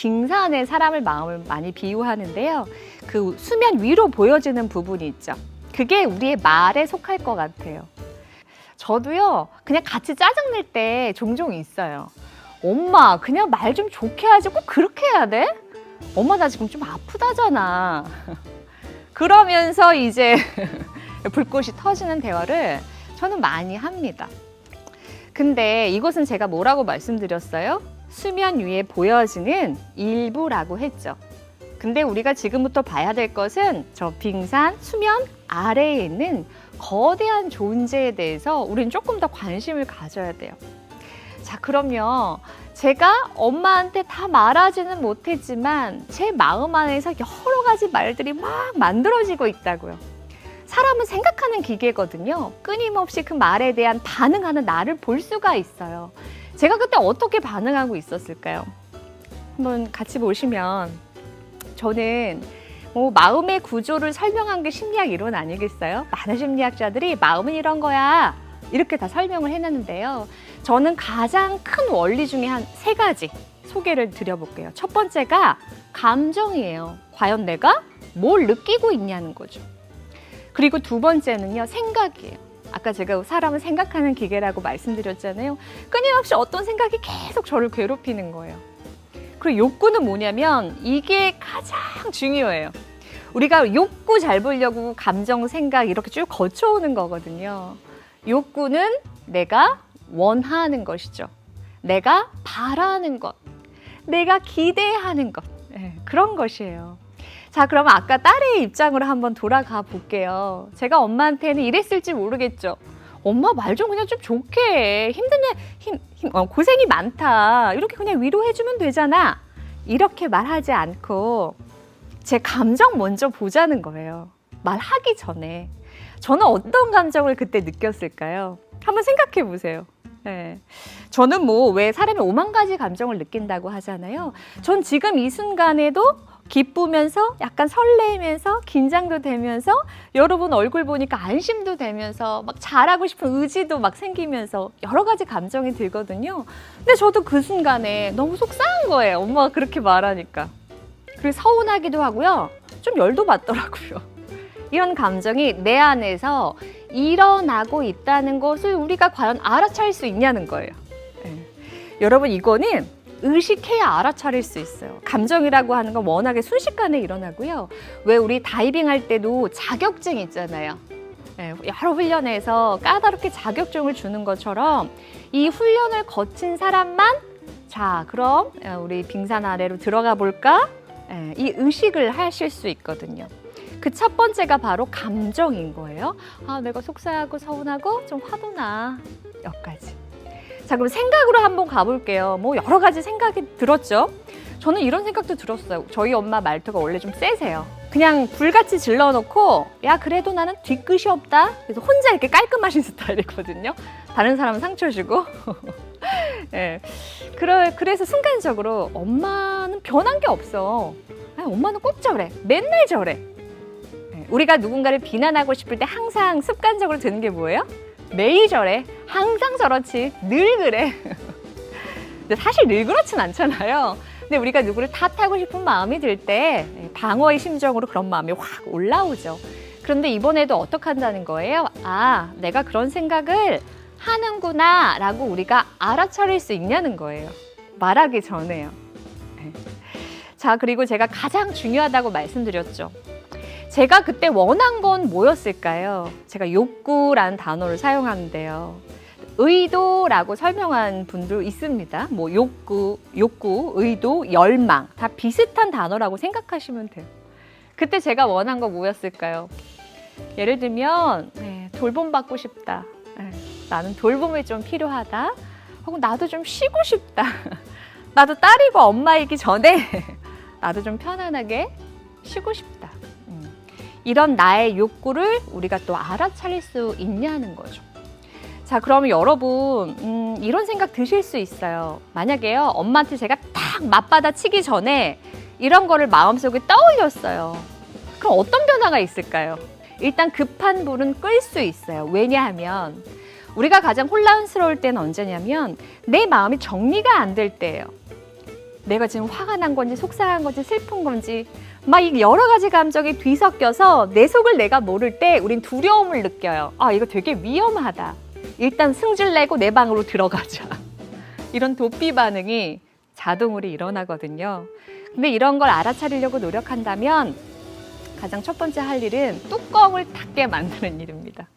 빙산의 사람을 마음을 많이 비유하는데요. 그 수면 위로 보여지는 부분이 있죠. 그게 우리의 말에 속할 것 같아요. 저도요, 그냥 같이 짜증낼 때 종종 있어요. 엄마, 그냥 말 좀 좋게 하지 꼭 그렇게 해야 돼? 엄마, 나 지금 좀 아프다잖아. 그러면서 이제 불꽃이 터지는 대화를 저는 많이 합니다. 근데 이것은 제가 뭐라고 말씀드렸어요? 수면 위에 보여지는 일부라고 했죠. 근데 우리가 지금부터 봐야 될 것은 저 빙산 수면 아래에 있는 거대한 존재에 대해서 우리는 조금 더 관심을 가져야 돼요. 자, 그러면 제가 엄마한테 다 말하지는 못했지만 제 마음 안에서 여러 가지 말들이 막 만들어지고 있다고요. 사람은 생각하는 기계거든요. 끊임없이 그 말에 대한 반응하는 나를 볼 수가 있어요. 제가 그때 어떻게 반응하고 있었을까요? 한번 같이 보시면 저는 뭐 마음의 구조를 설명한 게 심리학 이론 아니겠어요? 많은 심리학자들이 마음은 이런 거야 이렇게 다 설명을 해놨는데요. 저는 가장 큰 원리 중에 한 세 가지 소개를 드려볼게요. 첫 번째가 감정이에요. 과연 내가 뭘 느끼고 있냐는 거죠. 그리고 두 번째는요, 생각이에요. 아까 제가 사람은 생각하는 기계라고 말씀드렸잖아요. 끊임없이 어떤 생각이 계속 저를 괴롭히는 거예요. 그리고 욕구는 뭐냐면 이게 가장 중요해요. 우리가 욕구 잘 보려고 감정, 생각 이렇게 쭉 거쳐오는 거거든요. 욕구는 내가 원하는 것이죠. 내가 바라는 것, 내가 기대하는 것, 네, 그런 것이에요. 자, 그러면 아까 딸의 입장으로 한번 돌아가 볼게요. 제가 엄마한테는 이랬을지 모르겠죠. 엄마 말 좀 그냥 좀 좋게 해. 힘든 일, 힘, 힘, 어, 고생이 많다. 이렇게 그냥 위로해주면 되잖아. 이렇게 말하지 않고 제 감정 먼저 보자는 거예요. 말하기 전에. 저는 어떤 감정을 그때 느꼈을까요? 한번 생각해 보세요. 네. 저는 뭐 왜 사람이 오만 가지 감정을 느낀다고 하잖아요. 전 지금 이 순간에도 기쁘면서 약간 설레면서 긴장도 되면서 여러분 얼굴 보니까 안심도 되면서 막 잘하고 싶은 의지도 막 생기면서 여러 가지 감정이 들거든요. 근데 저도 그 순간에 너무 속상한 거예요. 엄마가 그렇게 말하니까. 그리고 서운하기도 하고요. 좀 열도 받더라고요. 이런 감정이 내 안에서 일어나고 있다는 것을 우리가 과연 알아차릴 수 있냐는 거예요. 네. 여러분 이거는 의식해야 알아차릴 수 있어요. 감정이라고 하는 건 워낙에 순식간에 일어나고요. 왜 우리 다이빙 할 때도 자격증 있잖아요. 네, 여러 훈련에서 까다롭게 자격증을 주는 것처럼 이 훈련을 거친 사람만 자 그럼 우리 빙산 아래로 들어가 볼까? 네, 이 의식을 하실 수 있거든요. 그 첫 번째가 바로 감정인 거예요. 아, 내가 속상하고 서운하고 좀 화도 나. 여기까지. 자, 그럼 생각으로 한번 가볼게요. 뭐 여러 가지 생각이 들었죠? 저는 이런 생각도 들었어요. 저희 엄마 말투가 원래 좀 세세요. 그냥 불같이 질러놓고, 야, 그래도 나는 뒤끝이 없다. 그래서 혼자 이렇게 깔끔하신 스타일이거든요. 다른 사람은 상처 주고. 예. 그래, 그래서 순간적으로 엄마는 변한 게 없어. 아니, 엄마는 꼭 저래. 맨날 저래. 예. 우리가 누군가를 비난하고 싶을 때 항상 습관적으로 드는 게 뭐예요? 매일 저래. 항상 저렇지. 늘 그래. 근데 사실 늘 그렇진 않잖아요. 근데 우리가 누구를 탓하고 싶은 마음이 들 때 방어의 심정으로 그런 마음이 확 올라오죠. 그런데 이번에도 어떻게 한다는 거예요? 아, 내가 그런 생각을 하는구나 라고 우리가 알아차릴 수 있냐는 거예요. 말하기 전에요. 네. 자, 그리고 제가 가장 중요하다고 말씀드렸죠. 제가 그때 원한 건 뭐였을까요? 제가 욕구라는 단어를 사용하는데요. 의도라고 설명한 분도 있습니다. 뭐 욕구, 욕구, 의도, 열망 다 비슷한 단어라고 생각하시면 돼요. 그때 제가 원한 거 뭐였을까요? 예를 들면 네, 돌봄 받고 싶다. 네, 나는 돌봄이 좀 필요하다. 혹은 나도 좀 쉬고 싶다. 나도 딸이고 엄마이기 전에 나도 좀 편안하게 쉬고 싶다. 음. 이런 나의 욕구를 우리가 또 알아차릴 수 있냐는 거죠. 자, 그러면 여러분, 음, 이런 생각 드실 수 있어요. 만약에요, 엄마한테 제가 딱 맞받아 치기 전에 이런 거를 마음속에 떠올렸어요. 그럼 어떤 변화가 있을까요? 일단 급한 불은 끌 수 있어요. 왜냐하면 우리가 가장 혼란스러울 때는 언제냐면 내 마음이 정리가 안 될 때예요. 내가 지금 화가 난 건지 속상한 건지 슬픈 건지 막 여러 가지 감정이 뒤섞여서 내 속을 내가 모를 때 우린 두려움을 느껴요. 아, 이거 되게 위험하다. 일단 승질 내고 내 방으로 들어가자. 이런 도피 반응이 자동으로 일어나거든요. 근데 이런 걸 알아차리려고 노력한다면 가장 첫 번째 할 일은 뚜껑을 닫게 만드는 일입니다.